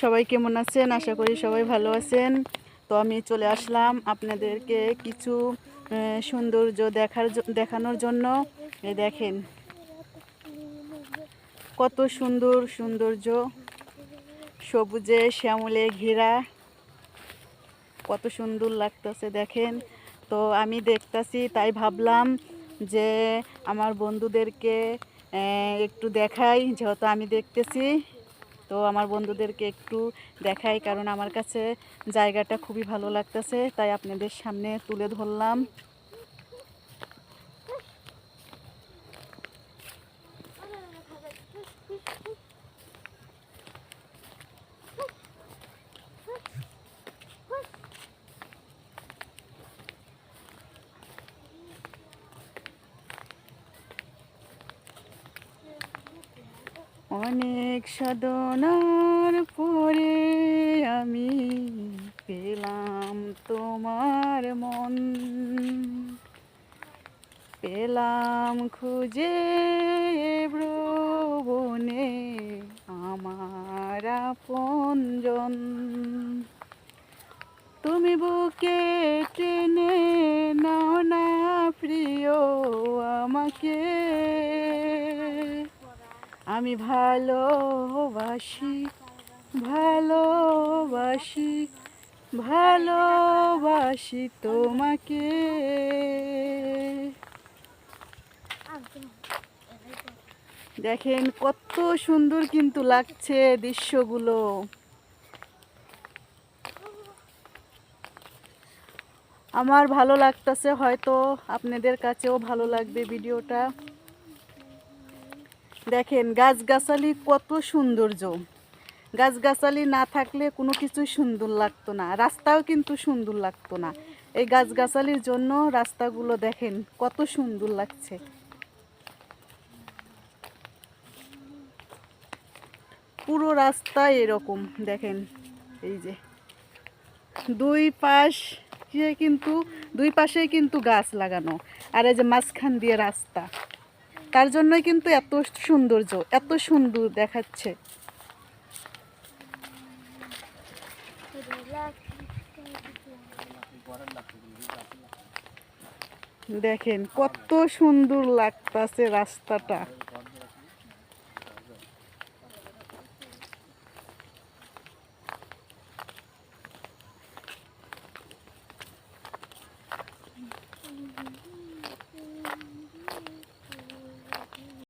সবাই কেমন আছেন? আশা করি সবাই ভালো আছেন। তো আমি চলে আসলাম আপনাদেরকে কিছু সৌন্দর্য দেখার দেখানোর জন্য। দেখেন। কত সুন্দর সৌন্দর্য। সবুজে শ্যামলে ঘেরা। কত সুন্দর লাগতেছে, দেখেন। তো আমি দেখতাছি, তাই ভাবলাম যে আমার বন্ধুদেরকে একটু দেখাই, যেহেতু আমি দেখতেছি, তো আমার বন্ধুদেরকে একটু দেখাই, কারণ আমার কাছে জায়গাটা খুবই ভালো লাগতেছে, তাই আপনাদের সামনে তুলে ধরলাম। অনেক সাধনার পরে আমি পেলাম তোমার মন। পেলাম খুঁজে ব্রবনে আমার আপনজন। তুমি বুকে টেনে নাও না প্রিয় আমাকে। আমি ভালোবাসি ভালোবাসি ভালোবাসি তোমাকে। দেখেন কত সুন্দর কিন্তু লাগছে দৃশ্যগুলো। আমার ভালো লাগতেছে হয়তো, আপনাদের কাছেও ভালো লাগবে ভিডিওটা। দেখেন, গাছগাছালি কত সৌন্দর্য। গাছগাছালি না থাকলে কোনো কিছুই সুন্দর লাগতো না, রাস্তাও কিন্তু সুন্দর লাগতো না। এই গাছগাছালির জন্য রাস্তাগুলো দেখেন, কত সুন্দর লাগছে। পুরো রাস্তা এরকম, দেখেন, এই যে। দুই পাশ কিন্তু, দুই পাশেই কিন্তু গাছ লাগানো, আর এই যে মাঝখান দিয়ে রাস্তা। তার জন্যই কিন্তু এত সৌন্দর্য এত সুন্দর দেখাচ্ছে। দেখেন কত সুন্দর লাগতেছে রাস্তাটা।